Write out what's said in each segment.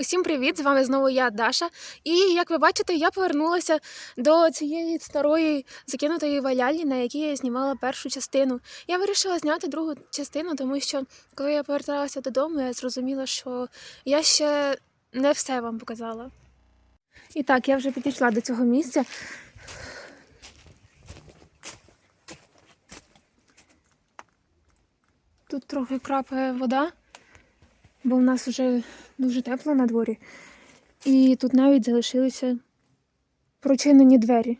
Усім привіт! З вами знову я, Даша. І як ви бачите, я повернулася до цієї старої закинутої валялі, на якій я знімала першу частину. Я вирішила зняти другу частину, тому що коли я поверталася додому, я зрозуміла, що я ще не все вам показала. І так, я вже підійшла до цього місця. Тут трохи крапає вода, бо в нас вже дуже тепло на дворі. І тут навіть залишилися прочинені двері.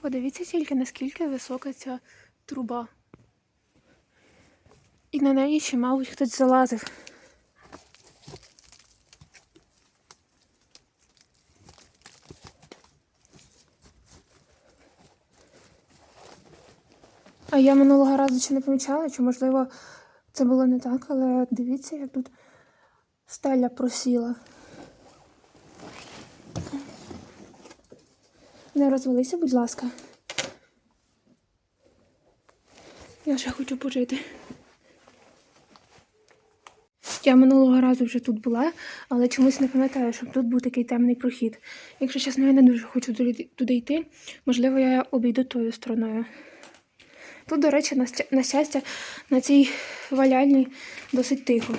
Подивіться тільки, наскільки висока ця труба. І на неї ще, мабуть, хтось залазив. Я минулого разу ще не помічала, чи можливо це було не так, але дивіться, як тут стеля просіла. Не розвалися, будь ласка. Я ще хочу пожити. Я минулого разу вже тут була, але чомусь не пам'ятаю, щоб тут був такий темний прохід. Якщо чесно, я не дуже хочу туди йти. Можливо, я обійду тою стороною. Тут, до речі, на, щастя, на цій валяльні досить тихо.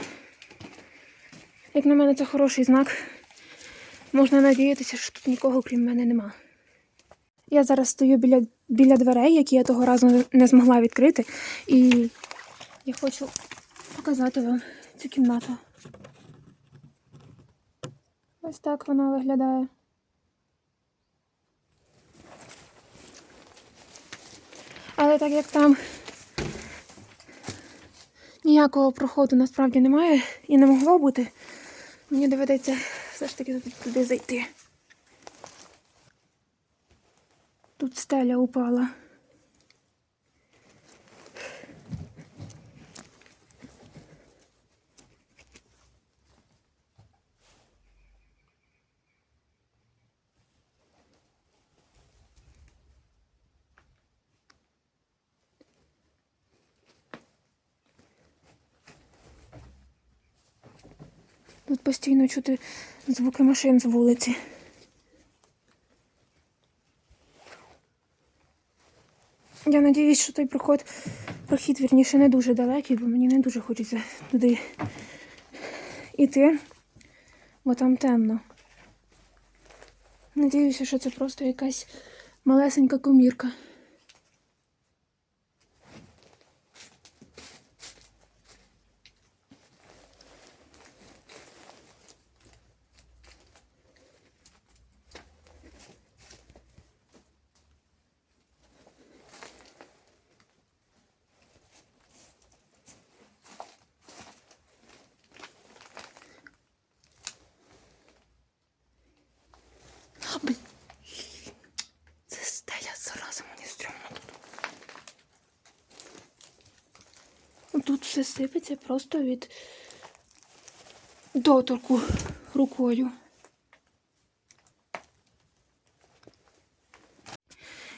Як на мене, це хороший знак. Можна надіятися, що тут нікого, крім мене, нема. Я зараз стою біля, біля дверей, які я того разу не змогла відкрити. І я хочу показати вам цю кімнату. Ось так вона виглядає. Але так як там ніякого проходу насправді немає і не могло бути, мені доведеться все ж таки туди, зайти. Тут стеля упала. Постійно чути звуки машин з вулиці. Я надіюсь, що той проход, прохід, вірніше, не дуже далекий, бо мені не дуже хочеться туди іти, бо там темно. Надіюся, що це просто якась малесенька комірка. А, блін. Це стеля зараза мені стрьомно тут. Тут все сипеться просто від доторку рукою.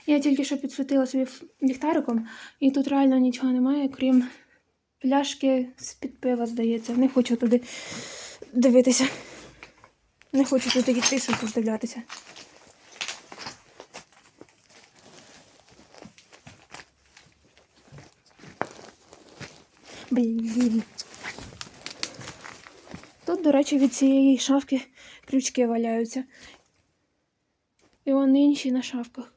Я тільки що підсвітила собі ліхтариком, і тут реально нічого немає, крім пляшки з-під пива, здається. Не хочу туди дивитися. Не хочу туди йти, щоб роздивлятися. Блін. Тут, до речі, від цієї шафки крючки валяються. І вони інші на шафках.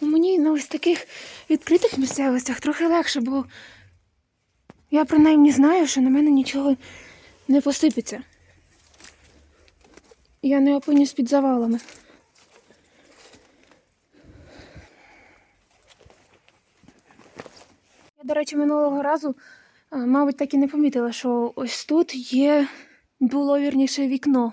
Ну, Мені на ось таких відкритих місцевостях трохи легше, бо я принаймні знаю, що на мене нічого не посипеться. Я не опинюсь під завалами. Я, до речі, минулого разу, мабуть, так і не помітила, що ось тут є, було вірніше вікно.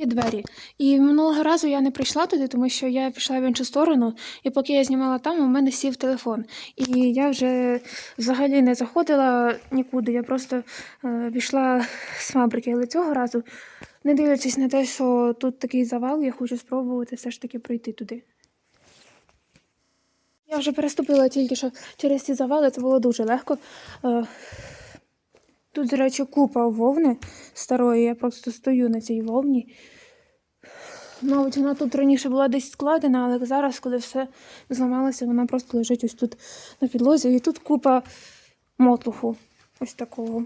Є двері. І минулого разу я не прийшла туди, тому що я пішла в іншу сторону, і поки я знімала там, у мене сів телефон. І я вже взагалі не заходила нікуди. Я просто е, пішла з фабрики. Але цього разу, не дивлячись на те, що тут такий завал, я хочу спробувати все ж таки пройти туди. Я вже переступила тільки що через ці завали, це було дуже легко. Е, Тут, до речі, купа вовни старої, я просто стою на цій вовні. Мабуть, вона тут раніше була десь складена, але зараз, коли все зламалося, вона просто лежить ось тут на підлозі. І тут купа мотлуху ось такого.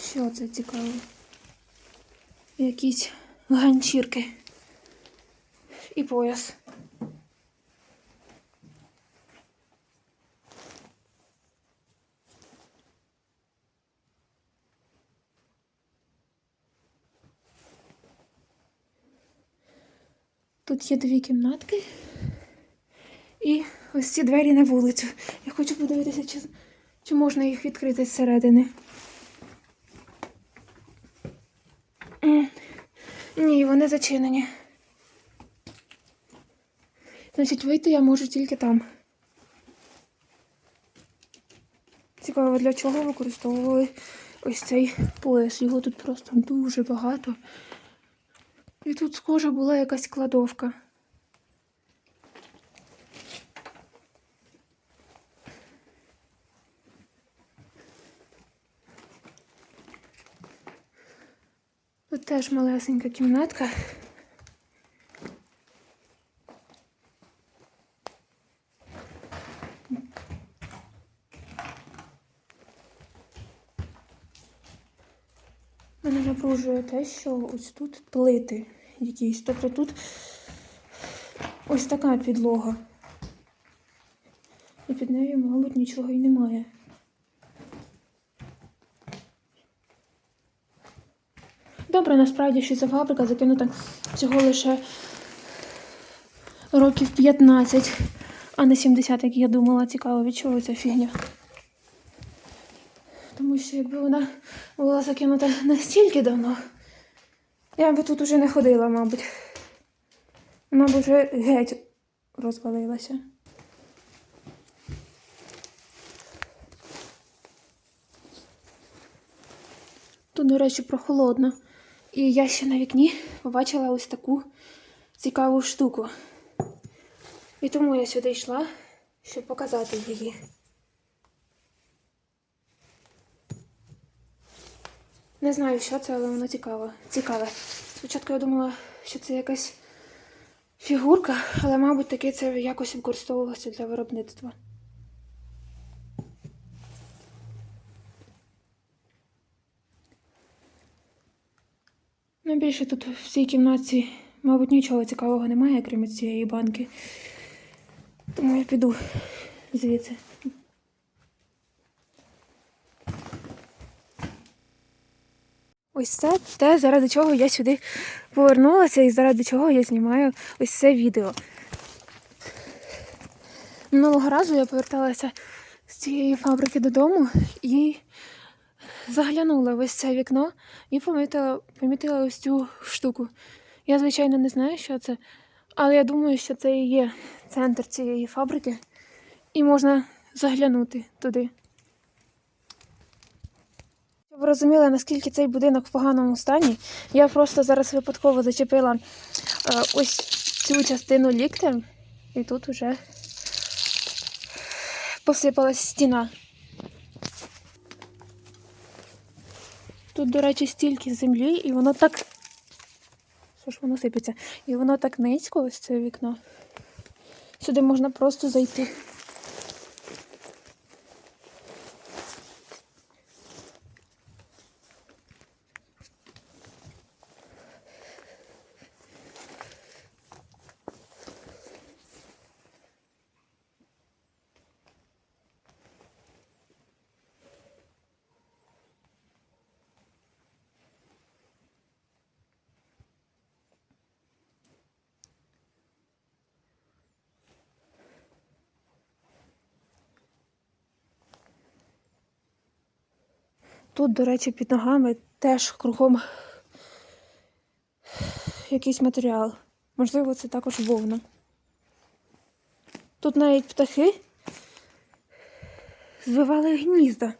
Що це цікаво? Якісь ганчірки і пояс. Тут є дві кімнатки і ось ці двері на вулицю. Я хочу подивитися, чи, чи можна їх відкрити зсередини. Ні, вони зачинені. Значить, вийти я можу тільки там. Цікаво, для чого використовували ось цей пояс. Його тут просто дуже багато. І тут, схоже, була якась кладовка. Тут теж малесенька кімнатка. Мене напружує те, що ось тут плити якісь. Тобто тут ось така підлога. І під нею, мабуть, нічого і немає. Добре, насправді, що ця фабрика закинута всього лише років 15, а не 70, як я думала. Цікаво, від чого ця фігня. Тому що якби вона була закинута настільки давно, я би тут уже не ходила, мабуть. Вона б вже геть розвалилася. Тут, до речі, прохолодно. І я ще на вікні побачила ось таку цікаву штуку. І тому я сюди йшла, щоб показати її. Не знаю, що це, але воно цікаве. Цікаве. Спочатку я думала, що це якась фігурка, але, мабуть, таки це якось використовувалося для виробництва. Найбільше тут в цій кімнаті, мабуть, нічого цікавого немає, крім цієї банки. Тому я піду звідси. Ось це те, заради чого я сюди повернулася і заради чого я знімаю ось це відео. Минулого разу я поверталася з цієї фабрики додому і заглянула в ось це вікно і помітила, помітила ось цю штуку. Я, звичайно, не знаю, що це, але я думаю, що це і є центр цієї фабрики, і можна заглянути туди. Щоб ви розуміли, наскільки цей будинок в поганому стані, я просто зараз випадково зачепила е, ось цю частину ліктем, і тут вже посипалась стіна. Тут, до речі, стільки землі, і воно так. Що ж воно сипеться? І воно так низько, ось це вікно. Сюди можна просто зайти. Тут, до речі, під ногами теж кругом якийсь матеріал. Можливо, це також вовна. Тут навіть птахи звивали гнізда.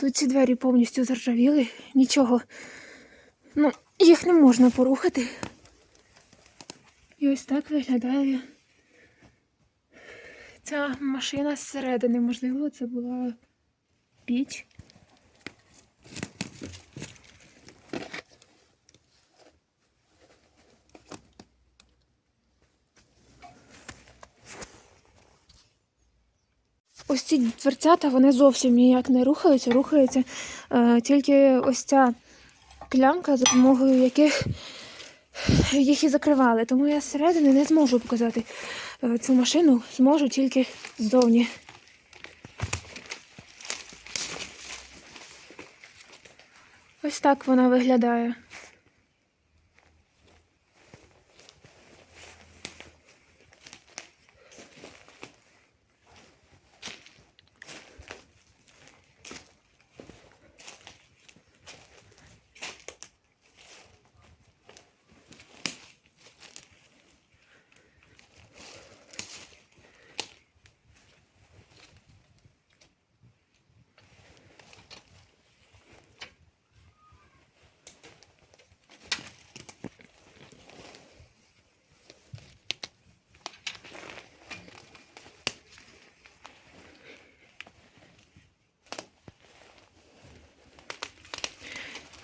Тут ці двері повністю заржавіли, нічого. Ну, їх не можна порухати. І ось так виглядає ця машина зсередини. Можливо, це була піч. Ось ці дверцята, вони зовсім ніяк не рухаються, рухається е, тільки ось ця клямка, за допомогою яких їх і закривали. Тому я зсередини не зможу показати е, цю машину, зможу тільки ззовні. Ось так вона виглядає.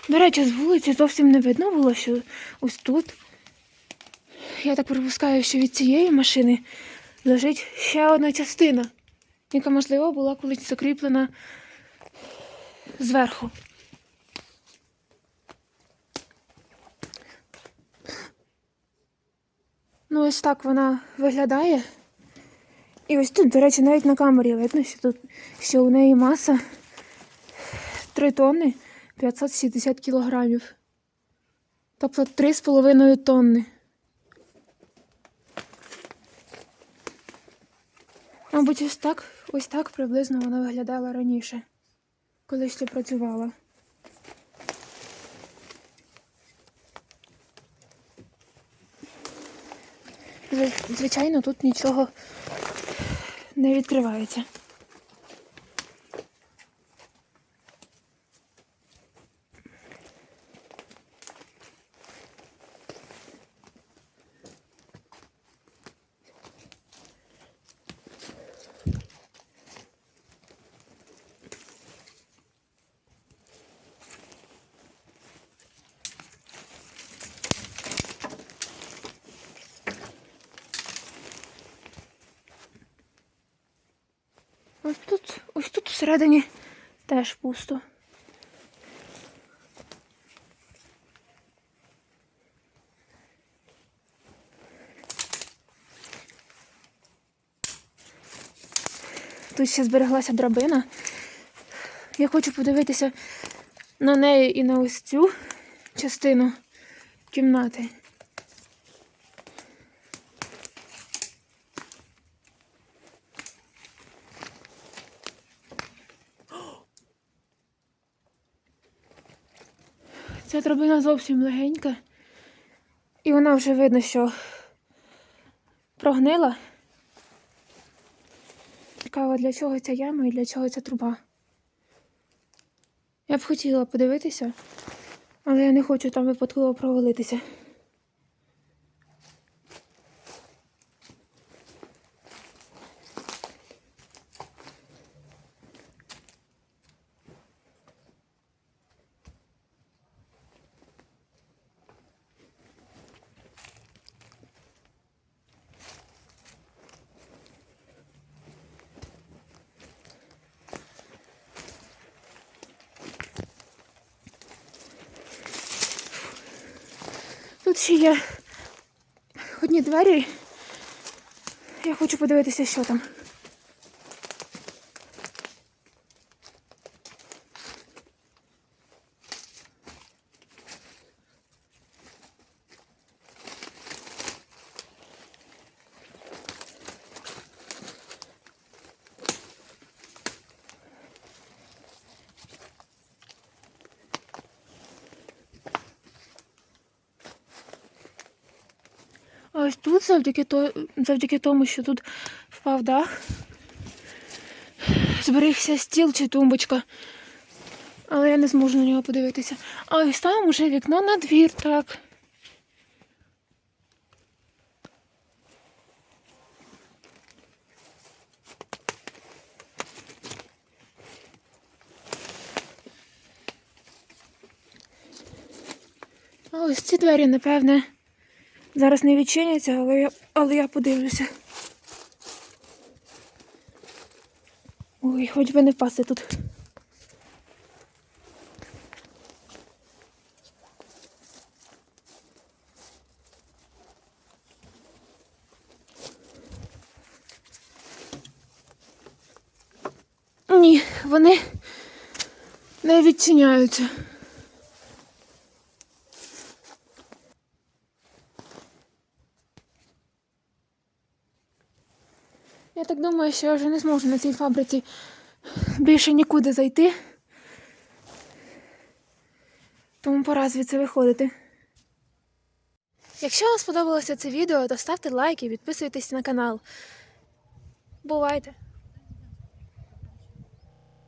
До речі, з вулиці зовсім не видно було, що ось тут. Я так припускаю, що від цієї машини лежить ще одна частина, яка, можливо, була колись закріплена зверху. Ну, ось так вона виглядає. І ось тут, до речі, навіть на камері видно, що тут що у неї маса 3 тонни 560 кілограмів. Тобто 3,5 тонни. Мабуть, ось так, ось так приблизно вона виглядала раніше, коли ще працювала. Звичайно, тут нічого не відкривається. Ось тут, ось тут всередині теж пусто. Тут ще збереглася драбина. Я хочу подивитися на неї і на ось цю частину кімнати. Драбина зовсім легенька. І вона вже видно, що прогнила. Цікаво, для чого ця яма і для чого ця труба. Я б хотіла подивитися, але я не хочу там випадково провалитися. Тут ще є одні двері, Я хочу подивитися, що там. Ось тут завдяки, то, завдяки тому, що тут впав дах, зберігся стіл чи тумбочка. Але я не зможу на нього подивитися. А ось там уже вікно на двір, так. А ось ці двері, напевне, зараз не відчиняться, але я, але я подивлюся. Ой, хоч би не впасти тут. Ні, вони не відчиняються. Так думаю, що я вже не зможу на цій фабриці більше нікуди зайти. Тому пора звідси виходити. Якщо вам сподобалося це відео, то ставте лайк і підписуйтесь на канал. Бувайте!